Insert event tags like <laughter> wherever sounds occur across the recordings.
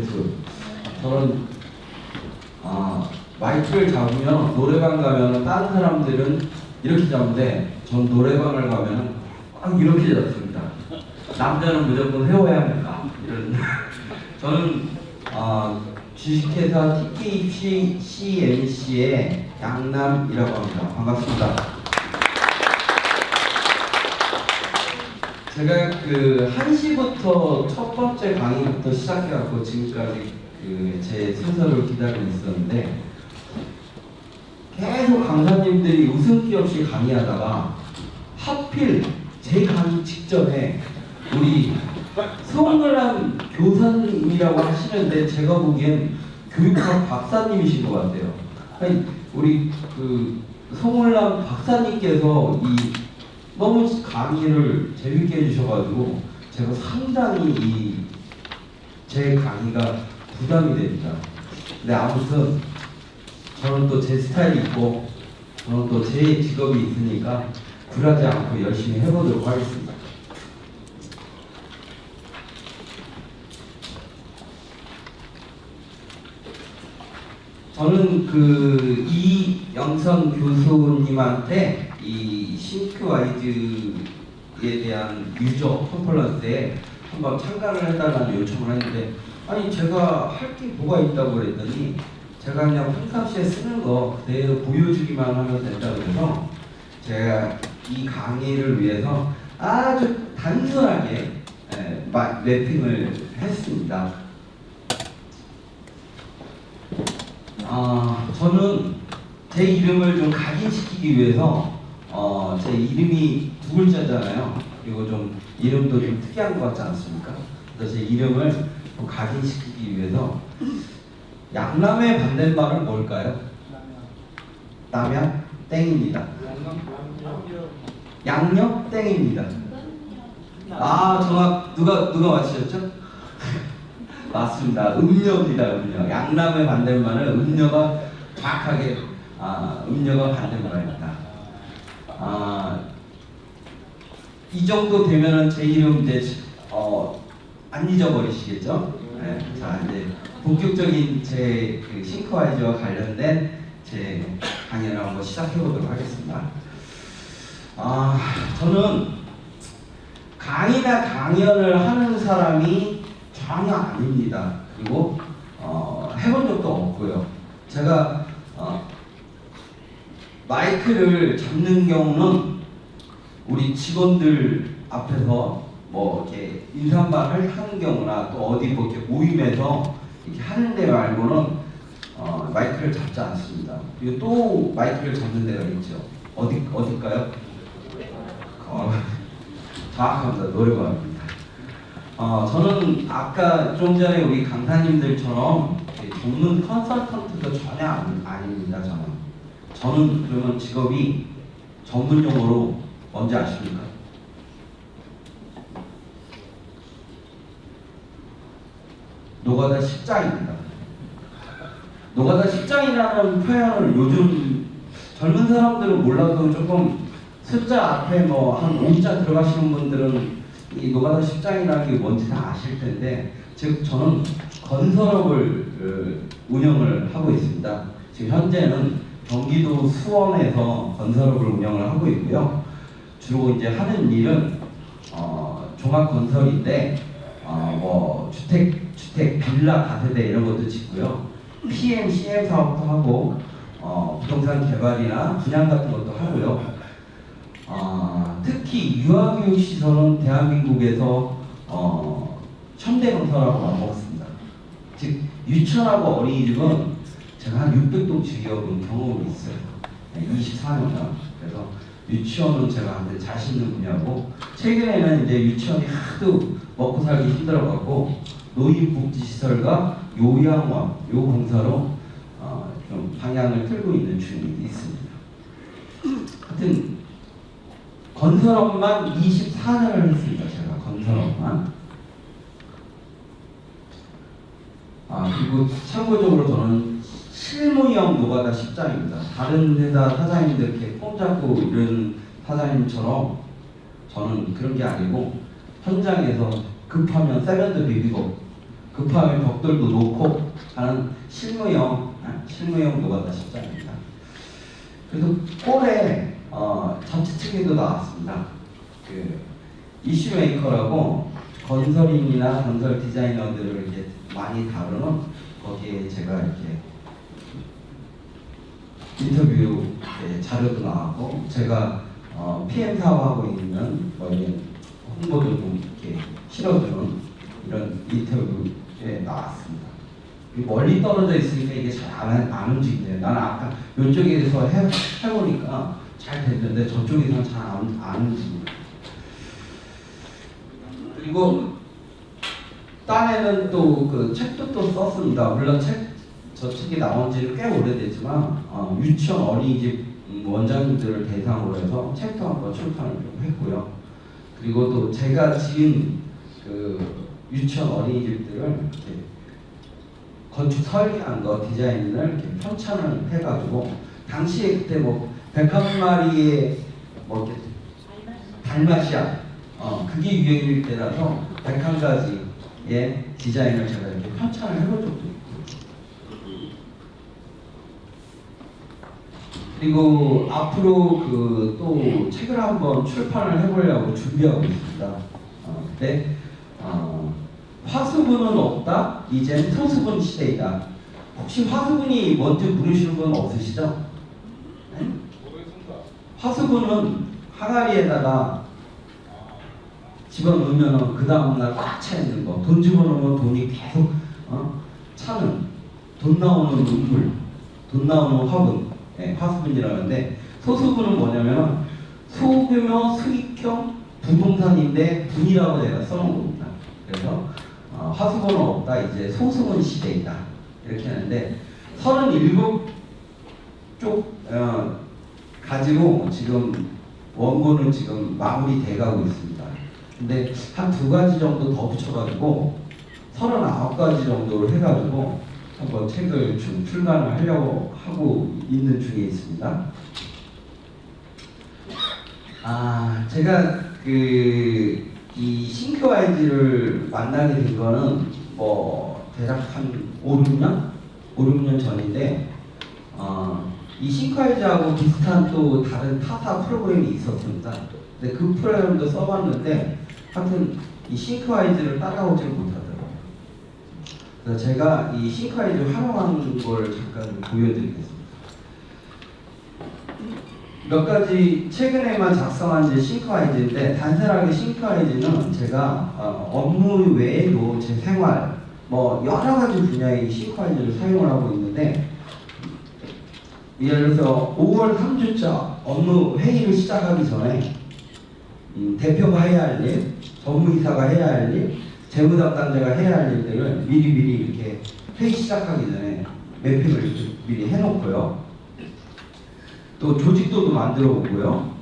듀엣. 저는 아, 마이크를 잡으면 노래방 가면 다른 사람들은 이렇게 잡는데 전 노래방을 가면 꽉 이렇게 잡습니다. 남자는 무조건 세워야 합니다. 이런 <laughs> 저는 아, 주식회사 TKC CNC의 양남이라고 합니다. 반갑습니다. 제가 그 1시부터 첫 번째 강의부터 시작해갖고 지금까지 그 제 순서를 기다리고 있었는데 계속 강사님들이 웃음기 없이 강의하다가 하필 제 강의 직전에 우리 성을한 교사님이라고 하시는데 제가 보기엔 교육학 박사님이신 것 같아요. 아니, 우리 그 성월남 박사님께서 이 너무 강의를 재밌게 해주셔가지고 제가 상당히 이 제 강의가 부담이 됩니다. 근데 아무튼 저는 또 제 스타일이 있고 저는 또 제 직업이 있으니까 굴하지 않고 열심히 해보도록 하겠습니다. 저는 그 이영선 교수님한테 이 싱크와이즈에 대한 유저 컨퍼런스에 한번 참가를 해달라는 요청을 했는데 아니 제가 할 게 뭐가 있다고 그랬더니 제가 그냥 평상시에 쓰는 거 그대로 보여주기만 하면 된다고 그래서 제가 이 강의를 위해서 아주 단순하게 에, 마- 랩핑을 했습니다. 아, 저는 제 이름을 좀 각인시키기 위해서 어, 제 이름이 두 글자잖아요. 그리고 좀 이름도 좀 특이한 것 같지 않습니까? 그래서 제 이름을 좀 각인시키기 위해서 양남의 반대말은 뭘까요? 라면 땡입니다. 양념 땡입니다. 아, 정확 누가 누가 맞히셨죠? <laughs> 맞습니다. 음료입니다. 음료. 양남의 반대말은 음료가 정확하게 아, 음료가 반대말입니다. 아, 이 정도 되면은 제 이름 이제 어, 안 잊어버리시겠죠? 네. 자 이제 본격적인 제 그 싱크와이즈와 관련된 제 강연을 한번 시작해 보도록 하겠습니다. 아 저는 강의나 강연을 하는 사람이 전혀 아닙니다. 그리고 어, 해본 적도 없고요. 제가 어, 마이크를 잡는 경우는 우리 직원들 앞에서 뭐 이렇게 인사말 하는 경우나 또 어디 뭐 이렇게 모임에서 이렇게 하는 데 말고는 어, 마이크를 잡지 않습니다. 그리고 또 마이크를 잡는 데가 있죠. 어디 어딜까요? 어, <laughs> 정확합니다. 노래방입니다. 어, 저는 아까 좀 전에 우리 강사님들처럼 전문 컨설턴트도 전혀 아닙니다. 저는. 저는 그러면 직업이 전문 용어로 뭔지 아십니까? 노가다 십장입니다. 노가다 십장이라는 표현을 요즘 젊은 사람들은 몰라도 조금 숫자 앞에 뭐한 5자 들어가시는 분들은 이 노가다 십장이라는 게 뭔지 다 아실 텐데 즉 저는 건설업을 그, 운영을 하고 있습니다. 지금 현재는 경기도 수원에서 건설업을 운영을 하고 있고요. 주로 이제 하는 일은 어, 종합 건설인데 어, 뭐 주택 주택 빌라 다세대 이런 것도 짓고요. PM CM 사업도 하고 어, 부동산 개발이나 분양 같은 것도 하고요. 아, 특히 유아교육 시설은 대한민국에서 어, 현대건설하고 맞먹습니다. 즉 유치원하고 어린이집은 제가 한 600동 지역은 경험이 있어요. 24년간. 그래서 유치원은 제가 한테 자신 있는 분야고 최근에는 이제 유치원이 하도 먹고 살기 힘들어갖고 노인복지시설과 요양원 요 공사로 어, 좀 방향을 틀고 있는 중이 있습니다. 하여튼 건설업만 24년을 했습니다. 제가 건설업만. 아 그리고 참고적으로 저는 실무형 노가다 십장입니다. 다른 회사 사장님들 이렇게 폼 잡고 이런 사장님처럼 저는 그런 게 아니고 현장에서 급하면 세면도 비비고 급하면 벽돌도 놓고 하는 실무용 아, 실무용 노가다 십자입니다. 그래서 꼴에 어, 책에도 나왔습니다. 그 이슈 메이커라고 건설인이나 건설 디자이너들을 이렇게 많이 다루는 거기에 제가 이렇게 인터뷰 자료도 나왔고 제가 어, PM 사업하고 있는 뭐 홍보도 좀 이렇게 실어주는 이런 인터뷰에 나왔습니다. 이 멀리 떨어져 있으니까 이게 잘안 움직이네요. 나는 아까 이쪽에서 해, 해보니까 잘 됐는데 저쪽에서는 잘안 움직입니다. 그리고 딴에는 또 그 책도 또 썼습니다. 물론 책, 저 책이 나온 지는 꽤 오래됐지만 어, 유치원 어린이집 음, 원장님들을 대상으로 해서 책도 한번 출판을 좀 했고요. 그리고 또 제가 지은 그 유치원 어린이집들을 이렇게 건축 설계한 거 디자인을 이렇게 편찬을 해가지고 당시에 그때 뭐 백한 마리의 뭐 이렇게 달마시아 어 그게 유행일 때라서 101가지의 디자인을 제가 이렇게 편찬을 해본 적도 있고 그리고 앞으로 그 또 책을 한번 출판을 해보려고 준비하고 있습니다. 어, 어, 화수분은 없다. 이젠 토수분 시대이다. 혹시 화수분이 뭔지 모르시는 분 없으시죠? 네? 화수분은 항아리에다가 집어넣으면 그 다음날 꽉 차 있는 거. 돈 집어넣으면 돈이 계속 어? 차는 돈 나오는 눈물, 돈 나오는 화분, 네, 화수분이라는데 소수분은 뭐냐면 소규모 수익형 부동산인데 분이라고 내가 써놓은 겁니다. 그래서 어, 화수분은 없다 이제 소수분 시대이다 이렇게 하는데 37쪽 어, 가지고 지금 원고는 지금 마무리 돼 가고 있습니다. 근데 한 두 가지 정도 더 붙여가지고 39가지 정도를 해가지고 한번 책을 좀 출간을 하려고 하고 있는 중에 있습니다. 아, 제가 그 이 싱크와이즈를 만나게 된 거는 뭐 대략 한 5, 6년? 5, 6년 전인데 어, 이 싱크와이즈하고 비슷한 또 다른 타사 프로그램이 있었습니다. 근데 그 프로그램도 써봤는데 하여튼 이 싱크와이즈를 따라오지 못하더라고요. 그래서 제가 이 싱크와이즈 활용한 걸 잠깐 보여드리겠습니다. 몇 가지 최근에만 작성한 제 싱크와이즈인데 단순하게 싱크와이즈는 제가 어, 업무 외에도 제 생활 뭐 여러 가지 분야의 싱크와이즈를 사용을 하고 있는데 예를 들어서 5월 3주차 업무 회의를 시작하기 전에 음, 대표가 해야 할 일, 법무이사가 해야 할 일, 재무 담당자가 해야 할 일들을 미리 미리 이렇게 회의 시작하기 전에 매핑을 미리 해놓고요. 또 조직도도 만들어 보고요.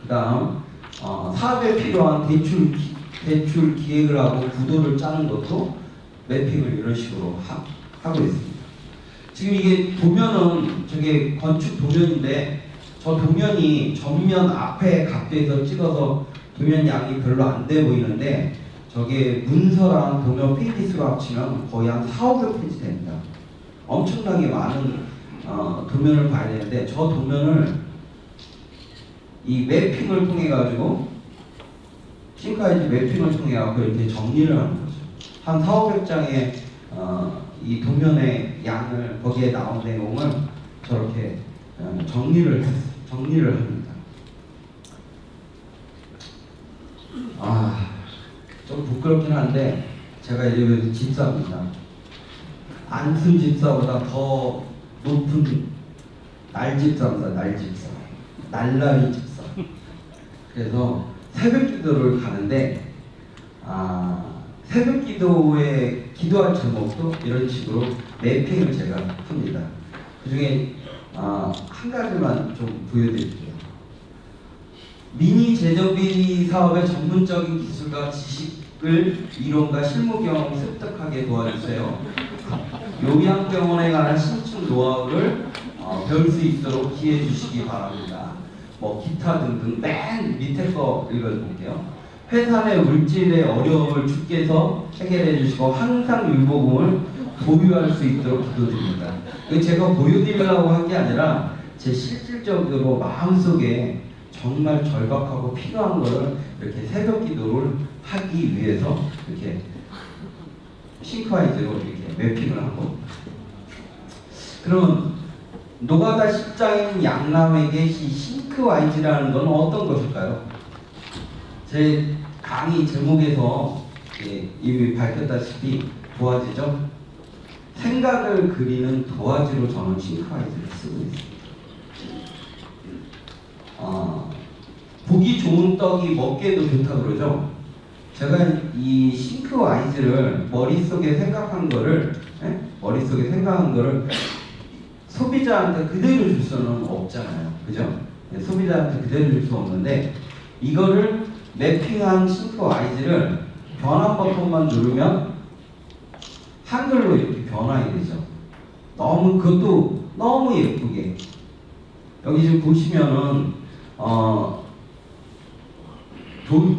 그 다음 어, 사업에 필요한 대출 기, 대출 기획을 하고 구도를 짜는 것도 매핑을 이런 식으로 하, 하고 있습니다. 지금 이게 도면은 저게 건축 도면인데 저 도면이 전면 앞에 각도에서 찍어서 도면 양이 별로 안 돼 보이는데 저게 문서랑 도면 페이지 수로 합치면 거의 한 4, 500페이지 됩니다. 엄청나게 많은 어, 도면을 봐야 되는데 저 도면을 이 매핑을 통해 가지고 싱크아이즈 매핑을 통해 갖고 이렇게 정리를 하는 거죠. 한 4, 500장의 어, 이 도면의 양을 거기에 나온 내용을 저렇게 어, 정리를 했, 정리를 합니다. 아, 좀 부끄럽긴 한데 제가 이제 집사입니다. 안수 집사보다 더 높은 날집사입니다. 날집사. 날라리 집사. 그래서 새벽 기도를 가는데 아, 새벽 기도에 기도할 제목도 이런 식으로 매핑을 제가 합니다. 그 중에 아, 한 가지만 좀 보여드릴게요. 미니 제조비 사업의 전문적인 기술과 지식을 이론과 실무 경험 습득하게 도와주세요. 요양병원에 관한 신축 노하우를 어, 배울 수 있도록 기회 주시기 바랍니다. 뭐 기타 등등 맨 밑에 거 읽어볼게요. 회사의 물질의 어려움을 주께서 해결해 주시고 항상 율복음을 보유할 수 있도록 기도드립니다. 제가 보여드리려고 한 게 아니라 제 실질적으로 마음속에 정말 절박하고 필요한 것을 이렇게 새벽 기도를 하기 위해서 이렇게 싱크와이즈로 이렇게 한 겁니다. 그러면 노가다 십장인 양남에게 이 싱크와이즈라는 건 어떤 것일까요? 제 강의 제목에서 예, 이미 밝혔다시피 도화지죠. 생각을 그리는 도화지로 저는 싱크와이즈를 쓰고 있습니다. 아, 보기 좋은 떡이 먹기에도 좋다 그러죠. 제가 이 싱크 와이즈를 머릿속에 생각한 거를 예? 머릿속에 생각한 거를 소비자한테 그대로 줄 수는 없잖아요. 그죠? 예, 소비자한테 그대로 줄 수 없는데 이거를 매핑한 싱크 와이즈를 변환 버튼만 누르면 한글로 이렇게 변환이 되죠. 너무 그것도 너무 예쁘게 여기 지금 보시면은 어 도,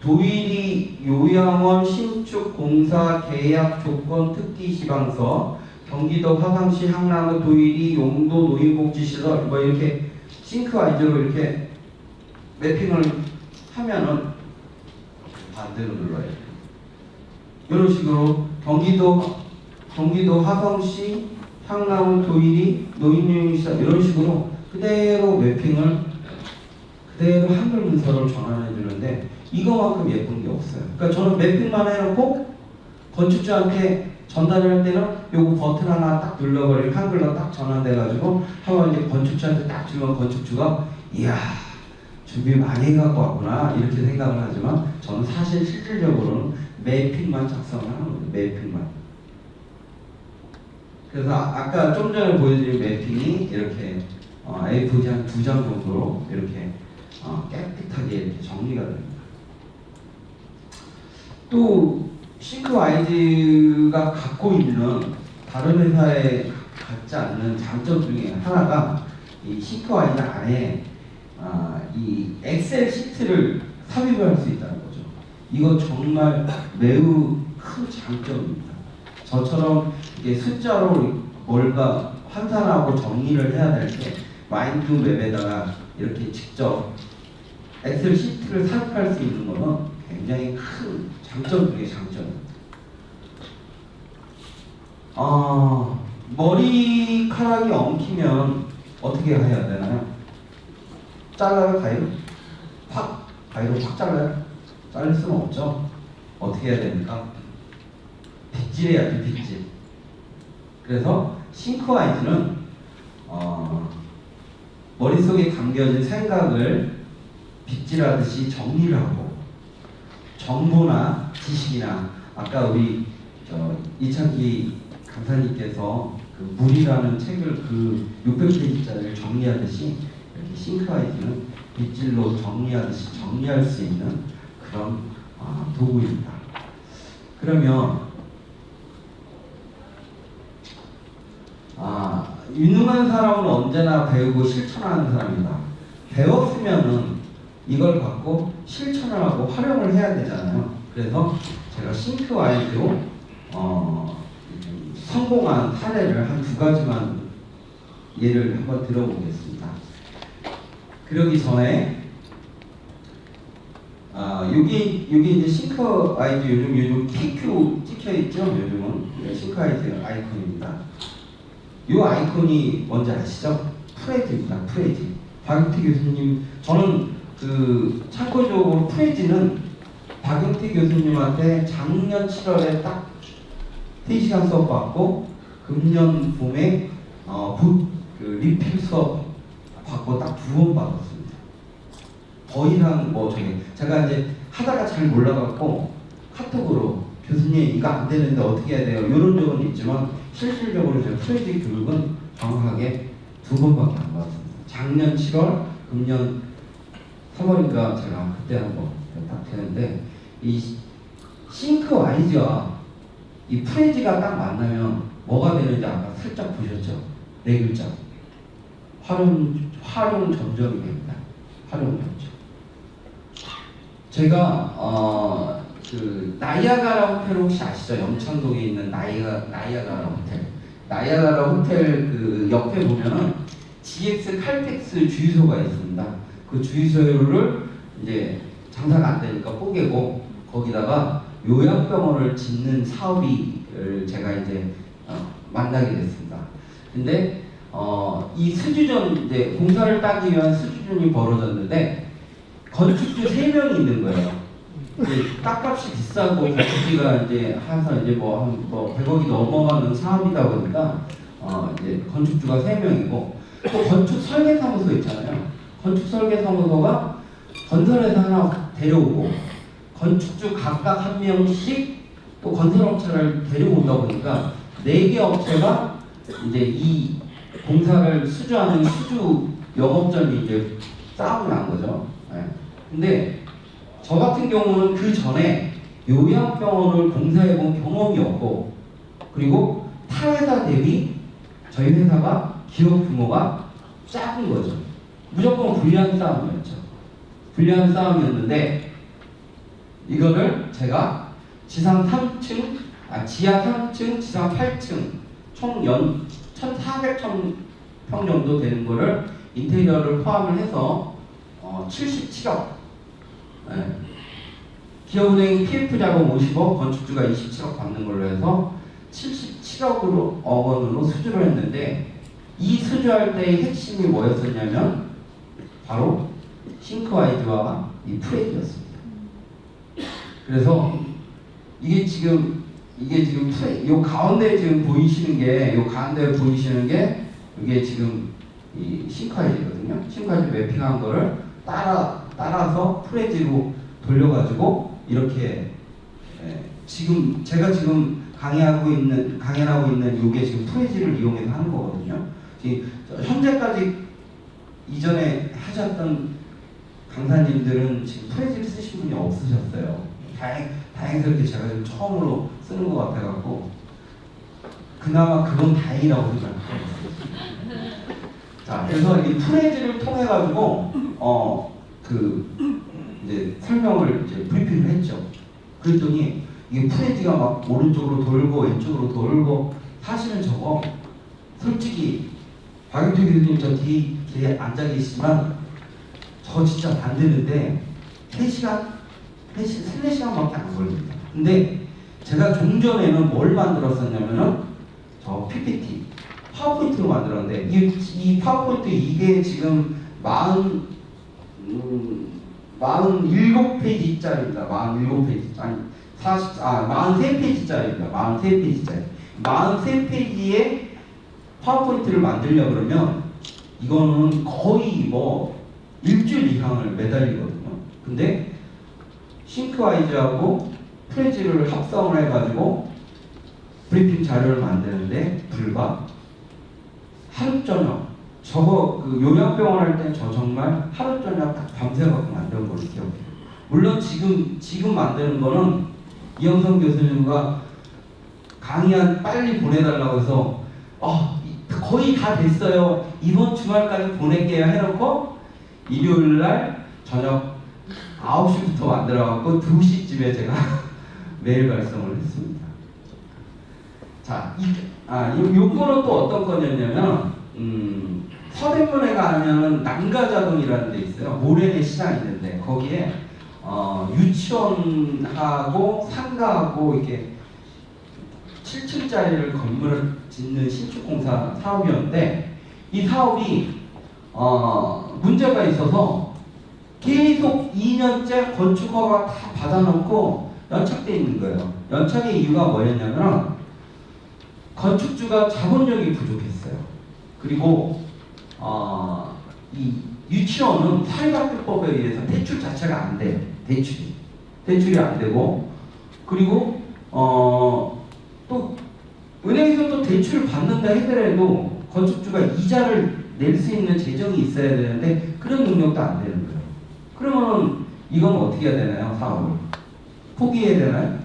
도일이 요양원 신축 공사 계약 조건 특기 시방서 경기도 화성시 향남구 도일이 용도 노인복지시설 뭐 이렇게 싱크와이즈로 이렇게 매핑을 하면은 반대로 눌러요. 이런 식으로 경기도 경기도 화성시 향남구 도일이 노인요양시설 이런 식으로 그대로 매핑을 그대로 한글 문서로 전환해 주는데 이거만큼 예쁜 게 없어요. 그러니까 저는 매핑만 해놓고 건축주한테 전달을 할 때는 요거 버튼 하나 딱 눌러버리면 한글로 딱 전환돼가지고 하면 이제 건축주한테 딱 주면 건축주가 이야 준비 많이 해갖고 왔구나 이렇게 생각을 하지만 저는 사실 실질적으로는 매핑만 작성을 하는 거예요. 매핑만. 그래서 아, 까좀 전에 보여드린 매핑이 이렇게 어, A4지 한두 장 정도로 이렇게 어, 깨끗하게 이렇게 정리가 됩니다. 또 싱크와이즈가 갖고 있는 다른 회사에 갖지 않는 장점 중에 하나가 이 싱크와이즈 안에 아, 이 엑셀 시트를 삽입할 수 있다는 거죠. 이거 정말 매우 큰 장점입니다. 저처럼 이게 숫자로 뭘가 환산하고 정리를 해야 될 때 마인드맵에다가 이렇게 직접 엑셀 시트를 삽입할 수 있는 거는 굉장히 큰 장점 장점입니다. 아, 머리카락이 엉키면 어떻게 해야 되나요? 잘라요, 가위로? 확, 가위로 확 잘라요? 자를 수는 없죠. 어떻게 해야 됩니까? 빗질해야지, 빗질. 그래서 싱크와이즈는 어, 머릿속에 담겨진 생각을 빗질하듯이 정리를 하고 정보나 지식이나 아까 우리 저 이창기 강사님께서 그 물이라는 책을 그 600페이지짜리를 정리하듯이 이렇게 싱크와이즈는 빗질로 정리하듯이 정리할 수 있는 그런 아, 도구입니다. 그러면 아, 유능한 사람은 언제나 배우고 실천하는 사람이다. 배웠으면은 이걸 갖고 실천을 하고 활용을 해야 되잖아요. 그래서 제가 싱크와이즈로 어, 성공한 사례를 한 두 가지만 예를 한번 들어보겠습니다. 그러기 전에 아 여기 여기 이제 싱크 아이디 요즘 요즘 TQ 찍혀 있죠 요즘은 네, 싱크 아이디 아이콘입니다. 이 아이콘이 뭔지 아시죠? 프레지입니다. 프레지. 박용태 교수님 저는 그 참고적으로 프레지는 박용태 교수님한테 작년 7월에 딱 3시간 수업 받고 금년 봄에 어, 부, 그 리필 수업 받고 딱 두 번 받았습니다. 더 이상 뭐 저기 제가 이제 하다가 잘 몰라갖고 카톡으로 교수님 이거 안 되는데 어떻게 해야 돼요? 이런 적은 있지만 실질적으로 제가 프레디 교육은 정확하게 두 번밖에 안 받았습니다. 작년 7월, 금년 3월인가 제가 그때 한번 딱 되는데 이 싱크 와이즈와 이 프레지가 딱 만나면 뭐가 되는지 아까 살짝 보셨죠? 네 글자. 활용 활용 점점이 됩니다. 활용 점점. 제가 어, 그 나이아가라 호텔 혹시 아시죠? 영창동에 있는 나이아 나이아가라 호텔. 나이아가라 호텔 그 옆에 보면은 GX 칼텍스 주유소가 있습니다. 그 주유소를 이제 장사가 안 되니까 뽀개고 거기다가 요양병원을 짓는 사업이를 제가 이제 어, 만나게 됐습니다. 근데 어, 이 수주전 이제 공사를 따기 위한 수주전이 벌어졌는데 건축주 세 명이 있는 거예요. 이제 땅값이 비싸고 건축비가 이제 해서 이제 뭐한뭐 100억이 넘어가는 사업이다 보니까 어, 이제 건축주가 세 명이고 또 건축 설계사무소 있잖아요. 건축 설계 사무소가 건설회사 하나 데려오고 건축주 각각 한 명씩 또 건설업체를 데려온다 보니까 네 개 업체가 이제 이 공사를 수주하는 수주 영업점이 이제 싸움이 난 거죠. 예. 근데 저 같은 경우는 그 전에 요양병원을 공사해 본 경험이 없고 그리고 타 회사 대비 저희 회사가 기업 규모가 작은 거죠. 무조건 불리한 싸움이었죠. 불리한 싸움이었는데 이거를 제가 지상 3층, 아 지하 3층, 지상 8층 총 연 1,400평 정도 되는 거를 인테리어를 포함을 해서 어, 77억. 네. 기업은행 PF 자금 50억, 건축주가 27억 받는 걸로 해서 77억으로 억 원으로 수주를 했는데 이 수주할 때의 핵심이 뭐였었냐면 바로 싱크와이드와 이 프레임이었습니다. 그래서 이게 지금 이게 지금 프레, 요 가운데 지금 보이시는 게 요 가운데 보이시는 게 이게 지금 이 싱크와이드거든요. 싱크와이드 매핑한 거를 따라 따라서 프레지로 돌려가지고 이렇게 예, 지금 제가 지금 강의하고 있는 강연하고 있는 이게 지금 프레지를 이용해서 하는 거거든요. 지금 현재까지 이전에 하셨던 강사님들은 지금 프레지를 쓰신 분이 없으셨어요. 다행, 다행스럽게 제가 지금 처음으로 쓰는 것 같아갖고 그나마 그건 다행이라고 생각해요. 자, 그래서 이 프레지를 통해 가지고 어 그 이제 설명을 이제 브리핑을 했죠. 그랬더니 이게 프레지가 막 오른쪽으로 돌고 왼쪽으로 돌고 사실은 저거 솔직히 박영택 교수님 저 뒤, 뒤에 앉아 계시지만 저 진짜 안 되는데 3시간, 3시, 3, 4시간밖에 안 걸립니다. 근데 제가 좀 전에는 뭘 만들었었냐면은 저 PPT, 파워포인트로 만들었는데 이, 이 파워포인트 이게 지금 40, 음, 47페이지짜리입니다. 47페이지. 아니, 40, 아, 43페이지짜리입니다. 43페이지짜리. 43페이지에 파워포인트를 만들려 그러면 이거는 거의 뭐 일주일 이상을 매달리거든요. 근데 싱크와이즈하고 프레지를 합성을 해가지고 브리핑 자료를 만드는데 불과 하루 저녁 저거 그 요양병원 할 때 저 정말 하루 저녁 밤새갖고 만든 걸로 기억해요. 물론 지금 지금 만드는 거는 이영선 교수님과 강의한 빨리 보내달라고 해서 어, 거의 다 됐어요. 이번 주말까지 보낼게요 해놓고 일요일 날 저녁 9시부터 만들어갖고 2시쯤에 제가 <laughs> 메일 발송을 했습니다. 자, 이, 아, 요, 요거는 또 어떤 거냐면, 음, 서대문에 가면은 남가자동이라는 데 있어요. 모래내 시장 있는데, 거기에, 어, 유치원하고 상가하고 이렇게 7층짜리를 건물을 짓는 신축공사 사업이었는데, 이 사업이, 어, 문제가 있어서 계속 2년째 건축허가 다 받아놓고 연착돼 있는 거예요. 연착의 이유가 뭐였냐면 건축주가 자본력이 부족했어요. 그리고 어, 이 유치원은 사회학교법에 의해서 대출 자체가 안 돼요. 대출이 대출이 안 되고 그리고 어, 또 은행에서 또 대출을 받는다 하더라도 건축주가 이자를 낼 수 있는 재정이 있어야 되는데 그런 능력도 안 되는 거예요. 그러면 이건 어떻게 해야 되나요? 사업을 포기해야 되나요?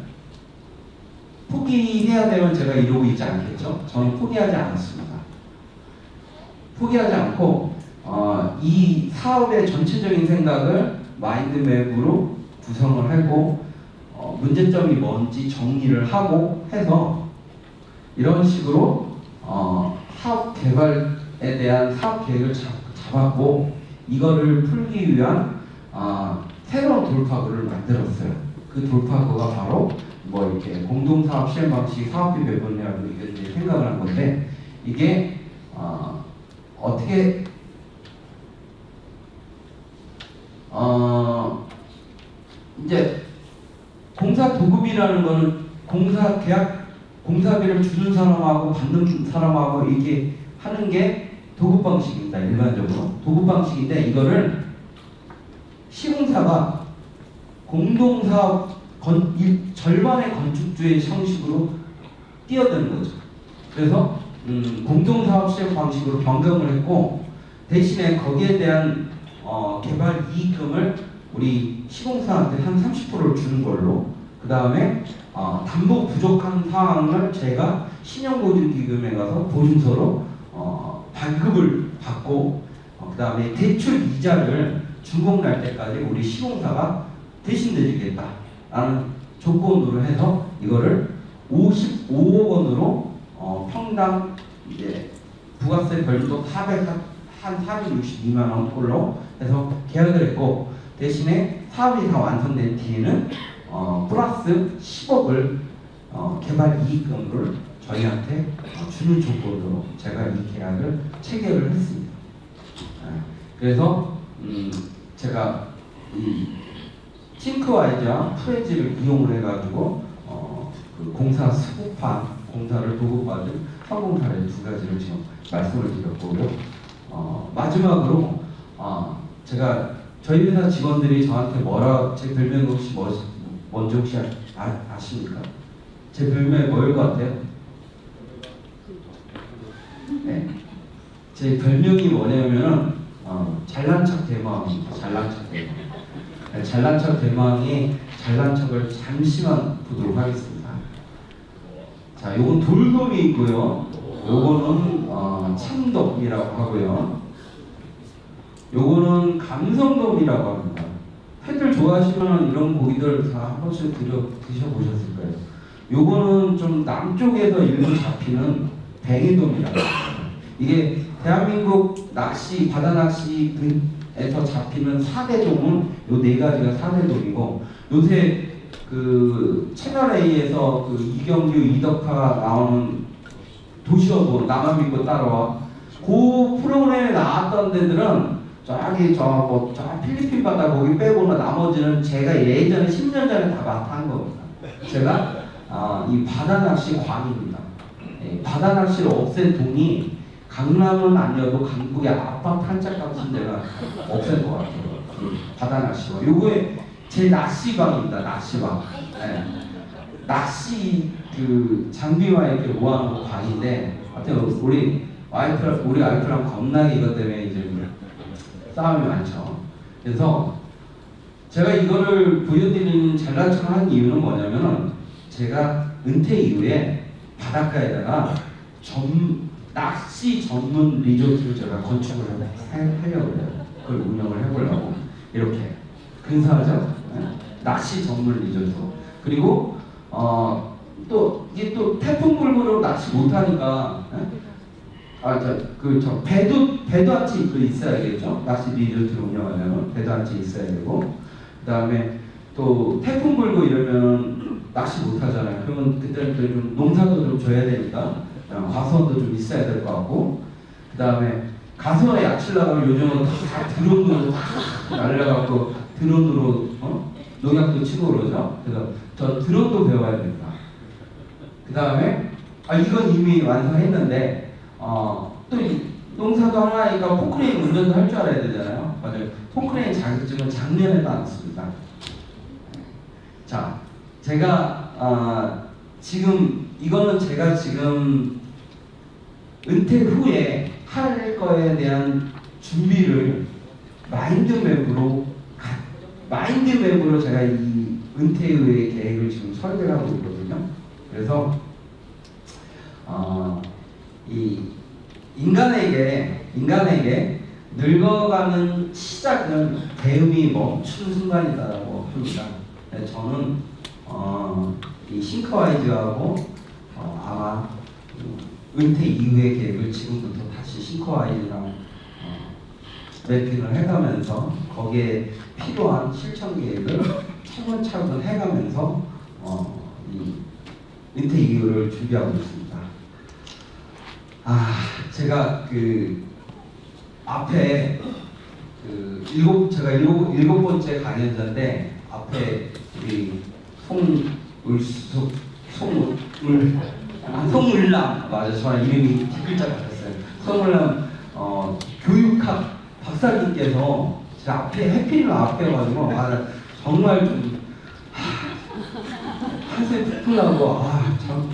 포기해야 되면 제가 이러고 있지 않겠죠? 저는 포기하지 않았습니다. 포기하지 않고 어, 이 사업의 전체적인 생각을 마인드맵으로 구성을 하고 어, 문제점이 뭔지 정리를 하고 해서 이런 식으로 어, 사업 개발에 대한 사업 계획을 잡, 잡았고 이거를 풀기 위한 아, 새로운 돌파구를 만들었어요. 그 돌파구가 바로 뭐 이렇게 공동사업 시행 방식 사업비 배분이라고 이게 생각을 한 건데 이게 어, 어떻게 어 이제 공사 도급이라는 거는 공사 계약 공사비를 주는 사람하고 받는 사람하고 이게 하는 게 도급 방식입니다. 일반적으로 도급 방식인데 이거를 시공사가 공동사업 건, 일, 절반의 건축주의 형식으로 뛰어드는 거죠. 그래서 음, 공동사업 시행 방식으로 변경을 했고 대신에 거기에 대한 어, 개발 이익금을 우리 시공사한테 한 30%를 주는 걸로 그 다음에 어, 담보 부족한 상황을 제가 신용보증기금에 가서 보증서로 어, 발급을 받고 그 다음에 대출 이자를 준공 날 때까지 우리 시공사가 대신 내주겠다 라는 조건으로 해서 이거를 55억 원으로 어, 평당 이제 부가세 별도 400, 한 462만 원 꼴로 해서 계약을 했고 대신에 사업이 다 완성된 뒤에는 어, 플러스 10억을 어, 개발 이익금을 저희한테 어, 주는 조건으로 제가 이 계약을 체결을 했습니다. 네. 그래서 음, 제가 이 싱크와이자 프레지를 이용을 해가지고 어, 그 공사 수급판 공사를 도급받은 성공 사례 두 가지를 지금 말씀을 드렸고요. 어, 마지막으로 어, 제가 저희 회사 직원들이 저한테 뭐라 제 별명이 혹시 뭐, 뭔지 혹시 아, 아, 아십니까? 제 별명이 뭐일 것 같아요? 네. 제 별명이 뭐냐면은 어, 잘난 척 대망입니다. 잘난 척 대망. 네, 잘난 척 대망이 잘난 척을 잠시만 보도록 하겠습니다. 자, 요건 돌돔이 있고요. 요거는 어, 참돔이라고 하고요. 요거는 감성돔이라고 합니다. 회들 좋아하시면 이런 고기들 다 한 번씩 드려, 드셔보셨을 거예요. 요거는 좀 남쪽에서 일부 잡히는 뱅이돔이라고. 이게 대한민국 낚시, 바다 낚시 에서 잡히는 4대 종은 요 네 가지가 4대 종이고 요새 그 채널 A에서 그 이경규, 이덕화가 나오는 도시어부 나만 믿고 따라와 그 프로그램에 나왔던 데들은 저기 저뭐 저 필리핀 바다 거기 빼고는 나머지는 제가 예전에 10년 전에 다한 겁니다. 제가 아, 이 바다 낚시 광입니다. 예, 바다 낚시를 없앤 돈이 강남은 아니어도 강북의 한짝 값은 내가 없앤 것 같아요. 이 바다 낚시와 요거에 제 낚시방입니다. 낚시방. 예. 낚시 그 장비와 이렇게 모아놓은 방인데 하여튼 우리 와이프 우리 와이프랑 겁나게 이것 때문에 이제 싸움이 많죠. 그래서 제가 이거를 보여드리는 잘난 척을 한 이유는 뭐냐면은 제가 은퇴 이후에 바닷가에다가 전 낚시 전문 리조트를 제가 건축을 해- 하려고 해요. 그걸 운영을 해보려고 이렇게 근사하죠? 네? 낚시 전문 리조트 그리고 어, 또 이게 또 태풍 불고로 낚시 못하니까 아저그저 배도 배도 한치 그 있어야겠죠? 낚시 리조트를 운영하려면 배도 한치 있어야 되고 그 다음에 또 태풍 불고 이러면 낚시 못 하잖아요. 그러면 그때는 또좀 농사도 좀 줘야 되니까 어, 과수원도 좀 있어야 될 것 같고 그 다음에 가수원에 약치려면 요즘은 다 드론으로 다 날려갖고 드론으로 어? 농약도 치고 그러죠? 그래서 저 드론도 배워야 됩니다. 그 다음에 아 이건 이미 완성했는데 어, 또 이- 농사도 하나니까 포크레인 운전도 할 줄 알아야 되잖아요. 맞아요. 포크레인 자격증은 작년에 따왔습니다. 자, 제가 아, 지금 이거는 제가 지금 은퇴 후에 할 거에 대한 준비를 마인드맵으로 가- 마인드맵으로 제가 이 은퇴 후의 계획을 지금 설계하고 있거든요. 그래서 어, 이 인간에게 인간에게 늙어가는 시작은 대음이 멈춘 순간이다라고 합니다. 네, 저는 어, 이 싱크와이즈하고 어, 아마 음, 은퇴 이후의 계획을 지금부터 다시 싱크와이즈랑 어, 매핑을 해가면서 거기에 필요한 실천 계획을 차근차근 해가면서 어, 이 은퇴 이후를 준비하고 있습니다. 아, 제가 그 앞에 그 일곱 제가 일곱 일곱 번째 강연자인데 앞에 우리 송울수 송울 아, 송울남 맞아 저 이름이 뒷글자 같았어요. 송울남 어, 교육학 박사님께서 제 앞에 해피를 앞에 가지고 아, 정말 좀 한세 푸푸나고 아참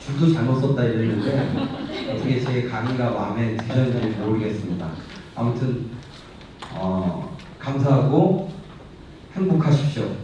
줄도 잘못 썼다 이랬는데 어떻게 제 강의가 마음에 드셨는지 모르겠습니다. 아무튼 어, 감사하고 행복하십시오.